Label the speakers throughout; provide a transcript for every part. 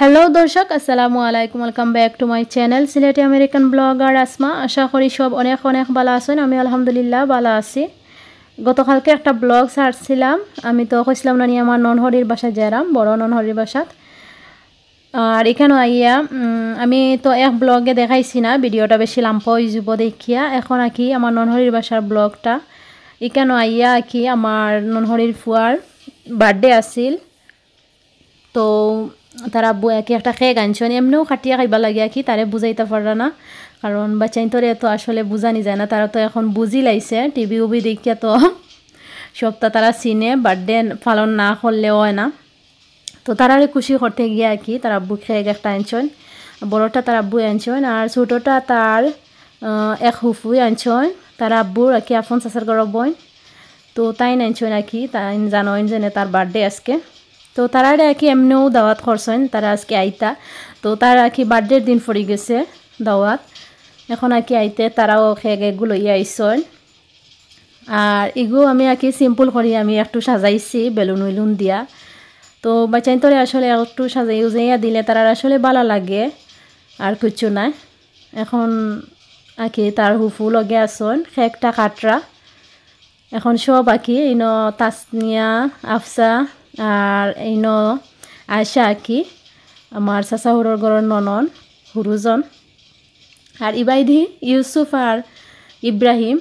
Speaker 1: Hello দর্শক, আসসালামু আলাইকুম। Welcome back to my channel Sylheti American blogger Asma আশা করি সব অনেক অনেক ভালো আছেন, আমি আলহামদুলিল্লাহ ভালো আছি। গতকালকে একটা ব্লগ ছাড়ছিলাম, আমি তো কইছিলাম না আমার ননহরির বাসায় যারাম বড় ননহরির বাসাত। আর এখানে আইয়া আমি তো এক ব্লগে দেখাইছি না, ভিডিওটা বেশি লাম্প হয়ে যাব দেখিয়া। এখন আঁকি আমার ননহরির বাসার ব্লগটা এখানে আইয়া আঁকি আমার ননহরির ফুয়ার বার্থডে আছিল। তো তারা কি একটা খেয়ে গানছেন এমনিও খাটিয়া খাইবা লাগে কি তারে বুঝাইতে পারে না। কারণ বাচ্চাইন্তরে তো আসলে বুঝানি যায় না। তারা তো এখন বুঝি লাইছে। টিভি উবি দেখিয়া তো সপ্তাহ তারা চিনে বার্থডে পালন না করলে হয় না। তো তারারে খুশি করতে গিয়ে কি তার আব্বু খেয়ে একটা আনছেন বড়টা তার আব্বু আনছেন আর ছোটোটা তার এক হুফুই আনছেন তার আব্বুর আর কি আফন চাষার গরব বই তো তাই আনছেন আর কি তাই জানোয়েন যে তার বার্থডে আজকে। তো তারা আর কি এমনিও দাওয়াত করছেন, তারা আজকে আইতা। তো তার আর কি বার্থডের দিন পড়ে গেছে দাওয়াত। এখন আর কি আইতে, তারাও এগুলো ইয়ে আইসন। আর এগুলো আমি আর কি সিম্পল করি, আমি একটু সাজাইছি, বেলুন উলুন দিয়া। তো বাচ্চাই তোরে আসলে একটু সাজাই উজাইয়া দিলে তারা আসলে ভালো লাগে, আর কিছু নাই। এখন আঁকি তার হুফু লগে আসন খেকটা কাটরা। এখন সব আঁকি, ইন তাসনিয়া, আফসা আর ইন আয়সা আঁকি, আমার চাচা হুরর ঘরের ননন হুরুজন আর ইবাইদি, ইউসুফ আর ইব্রাহিম,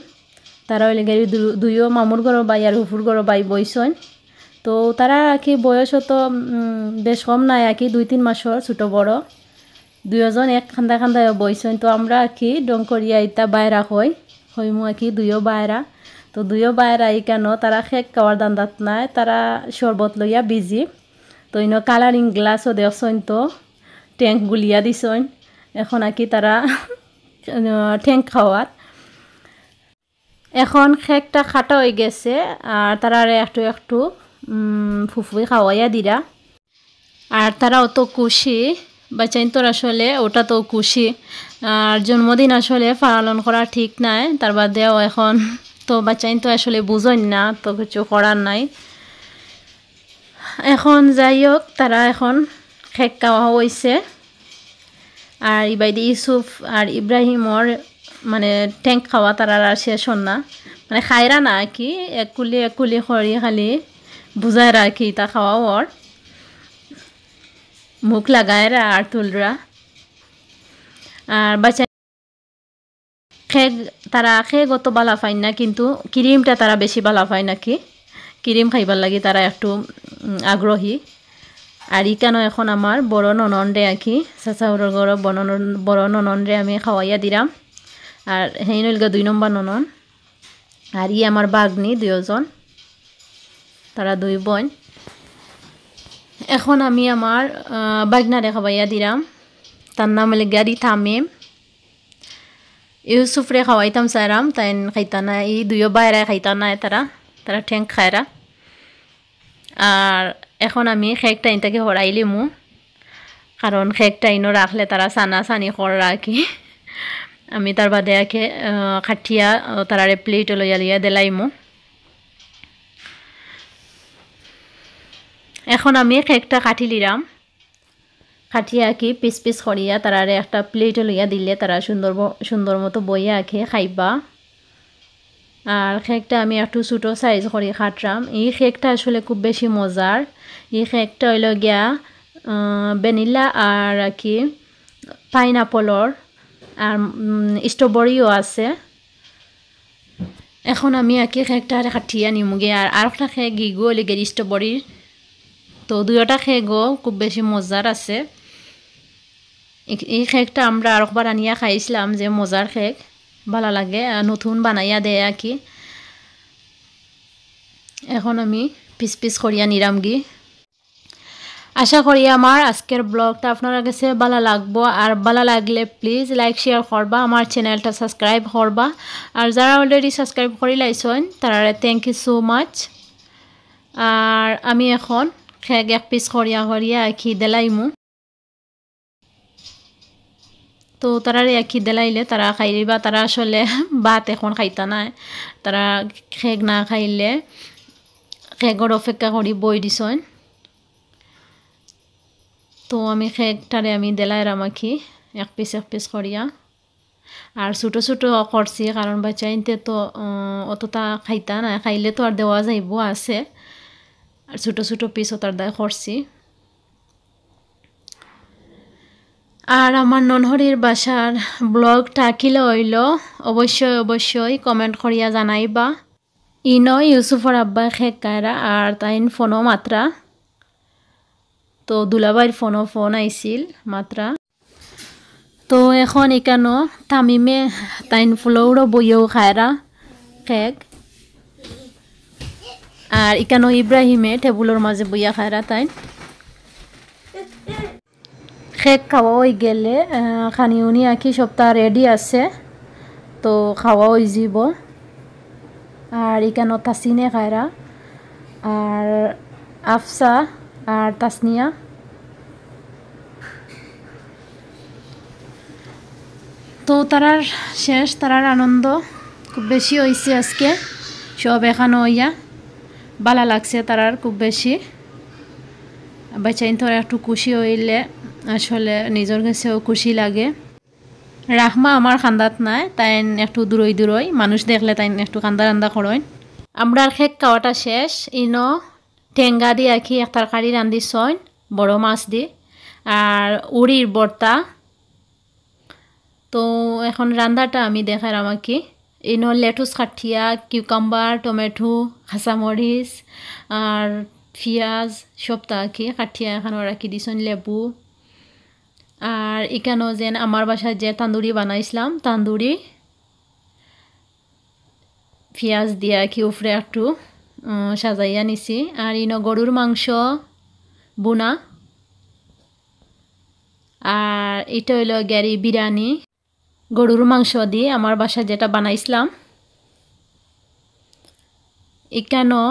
Speaker 1: তারা ওই লেগে দুইও মামুর ঘর বাই আর হুফুর ঘর বাই বইসন তো তারা আর কি বয়স তো বেশ কম নাই আর কি দুই, তিন মাসর ছোটো বড়। দুয়োজন এক খান্দা খান্দা বইছেন তো আমরা আর কি ডং করিয়া ইতা বাইরা হই হইমু আর কি দুইও বাইরা তো দুইও বাইরা ই কেন? তারা শেক খাওয়ার দান্দাত নাই, তারা শরবত লইয়া বিজি। তো ইন কালারিং গ্লাসও দেখছেন তো ট্যাঙ্ক গুলিয়া দিছন এখন আর কি তারা ঠ্যাঙ্ক খাওয়াত এখন খেকটা খাটা হয়ে গেছে, আর তারা একটু একটু ফুফুই খাওয়াইয়া দিরা। আর তারা অত খুশি। বাচ্চাইন তোর আসলে, ওটা তো খুশি। আর জন্মদিন আসলে পালন করা ঠিক নাই, তার বাদেও এখন তো বাচ্চাইন তো আসলে বুঝেন না, তো কিছু করার নাই। এখন যাই হোক তারা এখন খেক খাওয়া হয়েছে আর ইবাইদি ইউসুফ আর ইব্রাহিমর মানে ট্যাঙ্ক খাওয়া তারা আর শেষ হন না। মানে খায়রা না কি এক কুলি এক কুলি খড়ি খালি বুঝায় রাখি তা খাওয়া ওর। মুখ লাগায় আর তুলরা। আর বাচ্চা তারা খেয়ে গত বালা পাই না, কিন্তু ক্রিমটা তারা বেশি বালা পায় নাকি? ক্রিম খাইবার লাগি তারা একটু আগ্রহী। আর ইকানো এখন আমার বড় ননন্দে আঁকি চাচাউরের গড় বড় ননন্দে আমি খাওয়াইয়া দিলাম। আর সেই নইলগা দুই নম্বর ননন আর ই আমার বাগনি দুজন তারা দুই বোন। এখন আমি আমার বাগনা খাওয়াইয়া দিলাম। তার নাম হলে গাড়ি থামিম ইউসুফরে খাওয়াইতাম চাইরাম তাই খাইতা না এই দুইও বাইরে খাইতা নাই তারা তারা ঠেং খায়রা আর এখন আমি খেকটা ইনটাকে হরাইলি মু কারণ খেকটা ইনো রাখলে তারা সানা সানি করা কি আমি তার বাদে আকে খাটিয়া তারারে প্লেট লইয়া লইয়া দেলাইমু এখন আমি কেকটা কাটি লিরাম কাটিয়া আঁকি পিস পিস করিয়া তারারে একটা প্লেট লইয়া দিলে তারা সুন্দর সুন্দর মতো বইয়া আঁকে, খাইবা। আর কেকটা আমি একটু ছোটো সাইজ করে খাটরাম এই কেকটা আসলে খুব বেশি মজার এই কেকটা হইল গিয়া ভ্যানিলা আর কি পাইনাপলর আর স্ট্রবেরিও আছে। এখন আমি আঁকি কেকটা কাটিয়া নিমুগে। আর আর একটা খেয়ে গিগো লেগে স্ট্রবেরির তো দুইটা খেগো খুব বেশি মজার আছে। এই খেকটা আমরা আর একবার আনিয়া খাইছিলাম যে মজার খেক ভালো লাগে নতুন বানাইয়া দেয় আর কি। এখন আমি পিস পিস করিয়া নিরামগি আশা করি আমার আজকের ব্লগটা আপনার কাছে ভালো লাগবো। আর ভালো লাগলে প্লিজ লাইক শেয়ার করবা, আমার চ্যানেলটা সাবস্ক্রাইব করবা। আর যারা অলরেডি সাবস্ক্রাইব করে লাইছেন তারা থ্যাংক ইউ সো মাচ আর আমি এখন খেগ এক পিস করিয়া করিয়া আঁকি দেলাইমু। তো তারা আঁকি দেলাইলে তারা খাইলিবা তারা আসলে ভাত এখন খাইতা নাই। তারা খেগ না খাইলে খেগর অপেক্ষা করি বই দিছন। তো আমি খেকটারে আমি দেলাই রামাখি এক পিস এক পিস করিয়া আর ছোটো ছোটো করছি কারণ বাচ্চাইনতে তো অতটা খাইতা না খাইলে তো আর দেওয়া যাইব আছে। আর ছোটো ছোটো পিস তার দায় করছি আর আমার ননহরির বাসার ব্লগটা কিলে হইল? অবশ্যই অবশ্যই কমেন্ট করিয়া জানাইবা। ইনো ইউসুফর আব্বা খেক কায়রা আর তাইন ফোনও মাত্রা। তো দুলাবাইর ফোনও ফোন আইছিল মাত্রা। তো এখন এখানো তামিমে তাইন ফুলৌড়ো বইয়েও খায়রা খেক। আর এখানো ইব্রাহিমে টেবুলের মাঝে বইয়া খায়রা তাইন। খেক খাওয়া হয়ে গেলে খানি উনি আঁকি সপ্তাহ রেডি আছে, তো খাওয়া হয়ে যাব। আর এখানে তাসিনে খায়রা, আর আফসা, আর তাসনিয়া। তো তারার শেষ, তারার আনন্দ খুব বেশি হয়েছে আজকে। সব এখানে হইয়া ভালো লাগছে তারার খুব বেশি। বাচ্চাইন তো একটু খুশি হইলে আসলে নিজের কাছেও খুশি লাগে। রাহমা আমার খান্দাত নাই, তাই একটু দূরই দূরই, মানুষ দেখলে তাই একটু কান্দা রান্দা করেন। আমরা খেক খাওয়াটা শেষ, ইনো টেঙ্গা দিয়ে আঁকি এক তরকারি রান্ধি ছয় বড় মাছ দি। আর উড়ির বর্তা। তো এখন রান্দাটা আমি দেখার আমাকে ইনো লেটুস কাঠিয়া, কিউকাম্বার, টমেটো, কাঁচামরিচ, আর পিঁয়াজ, সবটা আঁকি কাঠিয়া এখানে রাখি দিছেন, লেবু। আর এখানেও যেন আমার বাসায় যে তান্দুরি বানাইছিলাম, তান্দুরি পেঁয়াজ দিয়া কি উফরে একটু সাজাইয়া নিছি। আর ইনো গরুর মাংস বোনা। আর এটা হইল গ্যারি বিরিয়ানি। গরুর মাংস দিয়ে আমার বাসায় যেটা বানাইছিলাম। এখানো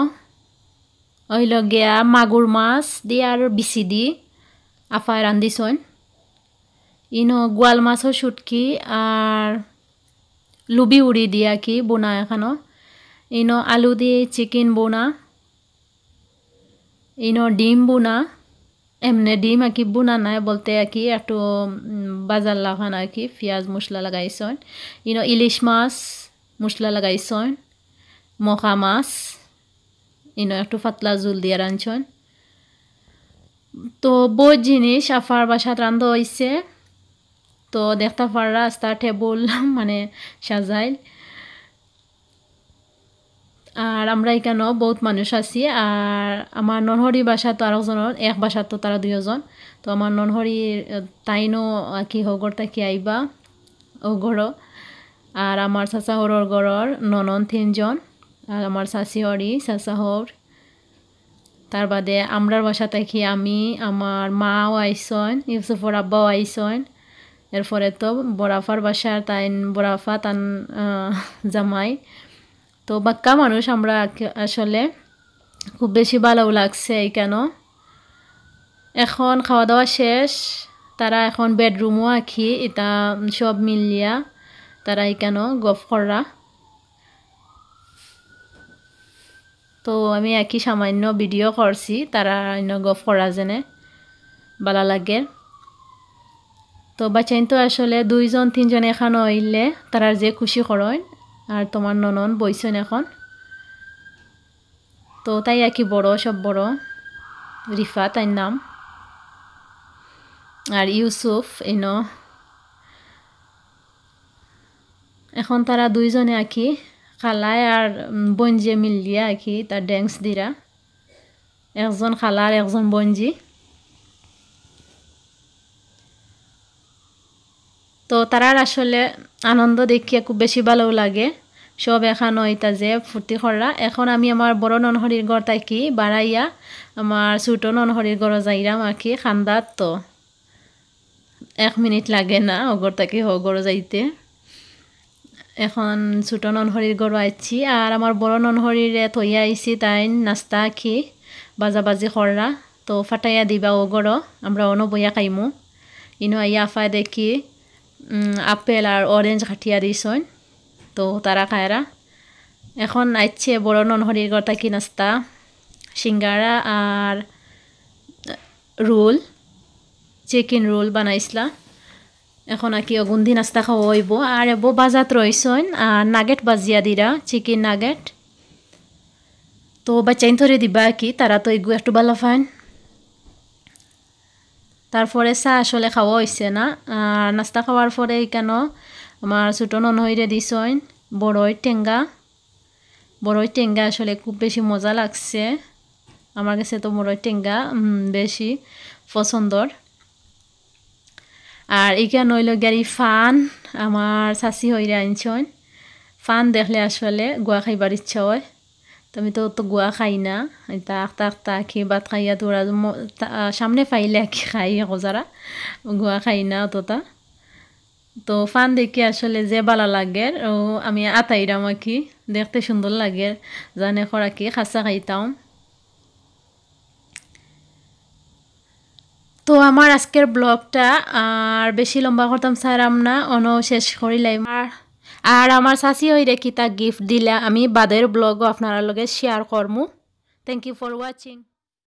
Speaker 1: হইল গিয়া মাগুর মাছ দিয়ে আর বিচি দি আফায় রান্ধিছন। ইনো গোয়াল মাছও শুটকি আর লুবি উড়ি দিয়া কি বোনা এখানো। ইনো আলু দিয়ে চিকেন বোনা। ইনো ডিম বোনা। এমনি ডিম আর কি বোনা নাই বলতে আর কি একটু বাজার লাগান আর কি পেঁয়াজ মশলা লাগাইছন। ইনো ইলিশ মাছ মশলা লাগাইছন। মখা মাছ। ইনো একটু পাতলা জুল দিয়ে রাঁধছন তো বহুত জিনিস আফার বাসাত রান্ধ হয়েছে তো দেখতে পার রাস্তা টেবুল মানে সাজাইল। আর আমরা এখানেও বহুত মানুষ আছি। আর আমার ননহরি বাসা তো আরেকজনের, এক বাসা তো তারা দুজন তো আমার ননহরি তাইনও কি হগর তাকি আইবা ও ঘর আর আমার চাচা হরর ঘরর ননন তিনজন। আর আমার চাচি হরি চাচা হর তার বাদে আমরার বাসা থাকি আমি আমার মাও আইসন ইউসুফর আব্বাও আইসন এরপরে তো বরাফার বাসার তাইন বরাফা তান জামাই। তো বাক্কা মানুষ আমরা আসলে খুব বেশি ভালো লাগছে এই কেন? এখন খাওয়া দাওয়া শেষ, তারা এখন বেডরুমও আঁকি এটা সব মিলিয়া তারা এই কেন গফ করা তো আমি একই সামান্য ভিডিও করছি, তারা অন্য গফ করা যেনে ভালো লাগে। তো বাচ্চাইন তো আসলে দুইজন, তিনজন এখন হইলে তারার যে খুশি করেন আর তোমার ননন বইছেন এখন। তো তাই আর কি বড়, সব বড়। রিফা তাই নাম। আর ইউসুফ এন। এখন তারা দুইজনে আঁকি খালায় আর বঞ্জে মিলিয়ে আঁকি তার ড্যান্স দিরা একজন খালা আর একজন বঞ্জি তো তারার আসলে আনন্দ দেখিয়ে খুব বেশি ভালো লাগে। সব এখন এটা যে ফুর্তি করা। এখন আমি আমার বড় ননহরির ঘর থাকি বাড়াইয়া আমার ছোটো ননহরির ঘর যাইরাম আর কি খান্দাত তো এক মিনিট লাগে না ওগর থাকি হগর যাইতে। এখন ছোটো ননহরির ঘর আইছি আর আমার বড় ননহরিরে থইয়া আইছি তাই নাস্তা আঁকি, বাজাবাজি কররা তো ফাটাইয়া দিবা ওগর আমরা অন বইয়া খাইমু। ইনো আইয়া আফায় দেখি। আপেল আর অরেঞ্জ খাটিয়া দিছন তো তারা খায়রা এখন আইছে বড় ননহরির গড়টা কি নাস্তা। সিঙ্গারা আর রোল চিকেন রোল বানাইছিলা। এখন আর কি অগুন্ধি নাস্তা খাওয়া হইব আর এব বাজাত রয়েছেন আর নাগেট বাজিয়া দিরা চিকেন নাগেট। তো বাচ্চাইন ধরে দিবা কি তারা তো এগু একটু ভালো ফাইন। তারপরে চা আসলে খাওয়া হয়েছে না। আর নাস্তা খাওয়ার পরে কেন? আমার ছোটো ননহইরে দিছইন বড়ই টেঙ্গা। বড়ই টেঙ্গা আসলে খুব বেশি মজা লাগছে। আমার কাছে তো বড়ই টেঙ্গা বেশি পছন্দর। আর এখানে হইল গাড়ি ফান, আমার শাশি হইরে আনছন। ফান দেখলে আসলে গোয়া খাইবার ইচ্ছা হয়। তুমি তো তো গোয়া খাই না। এটা আখতা আখতা আখি ভাত খাইয়া তোরা সামনে পাইলে আখি খাই যারা গোয়া খাই না অতটা তো। ফান দেখে আসলে যে ভালো লাগে, ও আমি আতাইরাম আঁকি। দেখতে সুন্দর লাগে। জানে খরাকি খাসা খাইতাম তো আমার আজকের ব্লগটা আর বেশি লম্বা করতাম সারাম না অন শেষ করিলাম আর আর আমার শাশি হইরে কিতা গিফট দিলে আমি বাদের ব্লগও আপনারা লগে শেয়ার করমু। Thank you for watching